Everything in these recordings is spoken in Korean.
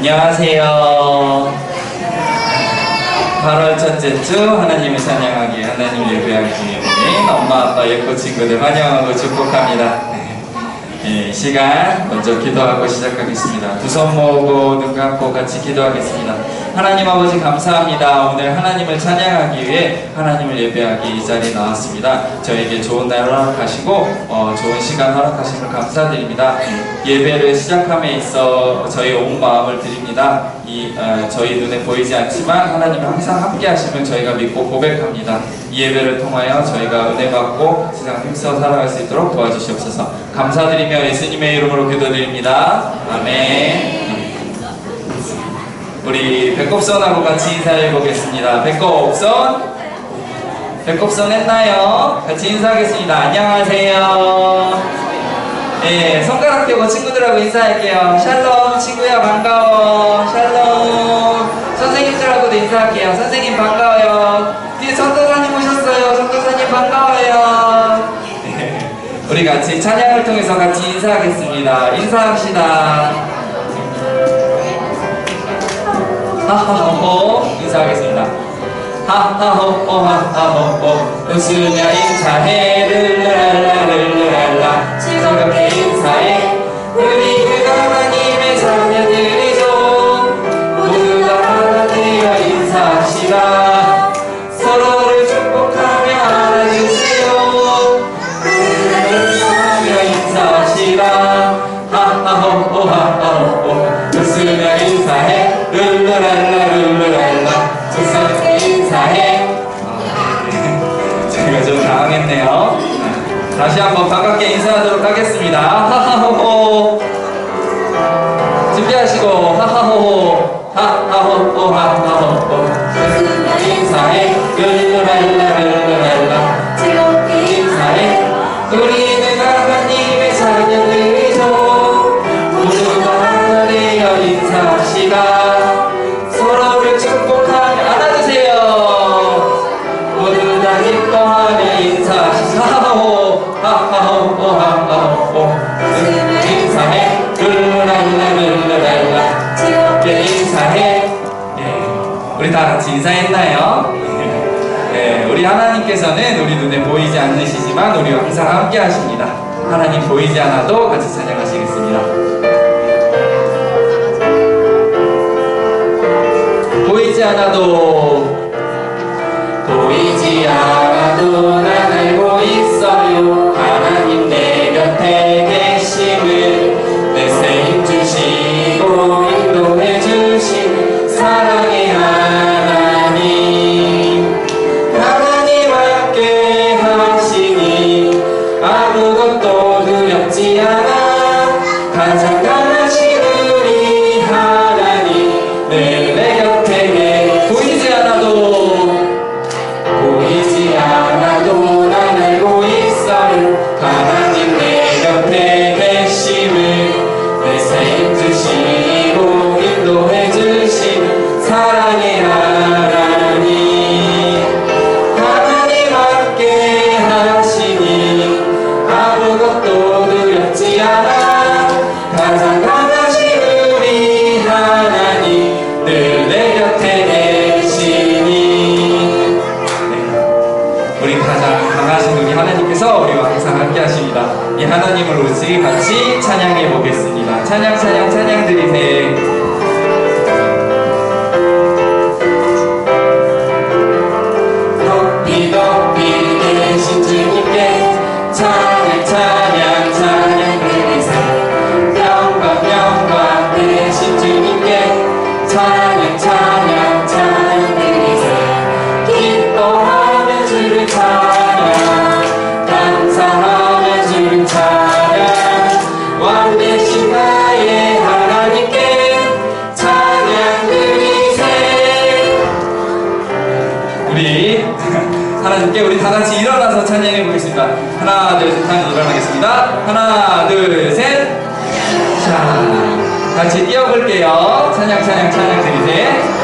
안녕하세요. 8월 첫째 주 하나님을 찬양하기, 하나님을 예배하기 모인 엄마, 아빠, 예쁜 친구들 환영하고 축복합니다. 예, 이 시간 먼저 기도하고 시작하겠습니다. 두 손 모으고 눈 감고 같이 기도하겠습니다. 하나님 아버지 감사합니다. 오늘 하나님을 찬양하기 위해 하나님을 예배하기 이 자리에 나왔습니다. 저에게 좋은 날 허락하시고 어, 좋은 시간 허락하심을 감사드립니다. 예배를 시작함에 있어 저희 온 마음을 드립니다. 이 어, 저희 눈에 보이지 않지만 하나님 항상 함께하심을 저희가 믿고 고백합니다. 이 예배를 통하여 저희가 은혜 받고 세상 힘써 살아갈 수 있도록 도와주시옵소서. 감사드리며 예수님의 이름으로 기도드립니다. 아멘. 우리 배꼽선하고 같이 인사해 보겠습니다. 배꼽선. 배꼽선 했나요? 같이 인사하겠습니다. 안녕하세요. 네, 손가락 펴고 친구들하고 인사할게요. 샬롬, 친구야, 반가워. 샬롬. 선생님들하고도 인사할게요. 선생님, 반가워요. 뒤에 전도사님 오셨어요. 전도사님, 반가워요. 네, 우리 같이 찬양을 통해서 같이 인사하겠습니다. 인사합시다. 하하호호 인사하겠습니다. 하하호호 하하호호 웃으며 인사해 르 하겠습니다 하하호호 준비하시고. 하하호호 하하호호 하하호호 인사했나요? 네, 우리 하나님께서는 우리 눈에 보이지 않으시지만 우리와 항상 함께 하십니다. 하나님 보이지 않아도 같이 찬양하시겠습니다. 보이지 않아도 보이지 않아도 난 알고 있어요 하나님 내 곁에 가장 강하신 우리 하나님께서 우리와 항상 함께 하십니다. 이 하나님을 우리 같이 찬양해 보겠습니다. 찬양 찬양 찬양 드리세. 높 하나님께 우리 다 같이 일어나서 찬양해 보겠습니다 하나 둘셋 하나 일어나겠습니다 하나 둘 셋 자, 같이 뛰어볼게요. 찬양, 찬양, 찬양 드리세. 높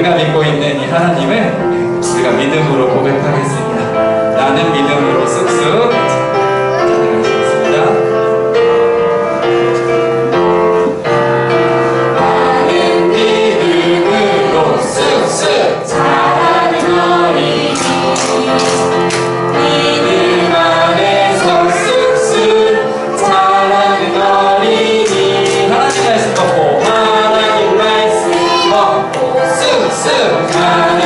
우리가 믿고 있는 이 하나님을 우리가 믿음으로 so kind.